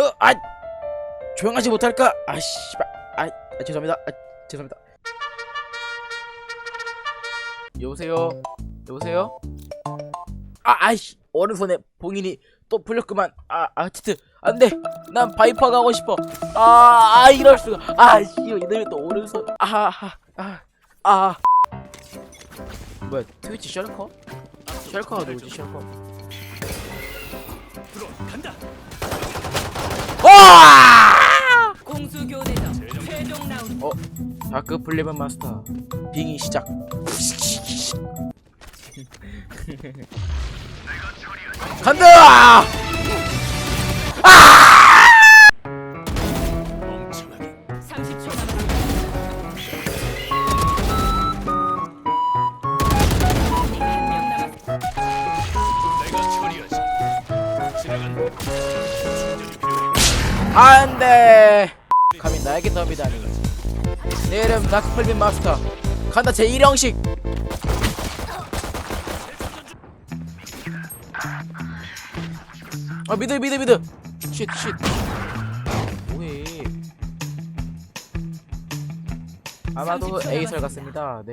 어, 아, 조용하지 못할까? 아, 씨발, 아, 아, 죄송합니다. 아, 죄송합니다. 여보세요, 여보세요. 아, 아이씨, 오른손에 봉인이 또 풀렸구만. 아, 아, 치트, 안 돼. 난 바이퍼 가고 싶어. 아, 아, 이럴 수가. 아, 씨, 이놈이 또 오른손. 아, 아, 아, 아. 뭐야, 트위치 셜커? 셜커가 누구지, 셜커? 어, 다크 플레이먼 마스터 빙의 시작. 간다! 멍청하게 30초 남았습니다. 한명 남았습니다. 내가 처리하지 지나간다 충전이 필요해 안돼. 감히 나에게 덤비다니. 내 이름 다크 플레이먼 마스터. 간다 제 1형식. 아 미드 미드 미드. 쉿 쉿. 뭐해? 아마도 에이설 같습니다. 네.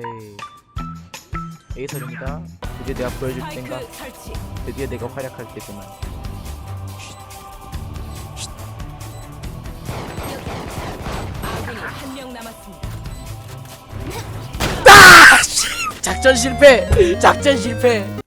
에이설입니다. 드디어 내가 보여줄 설치. 드디어 내가 활약할 때구만. 작전 실패! 작전 실패!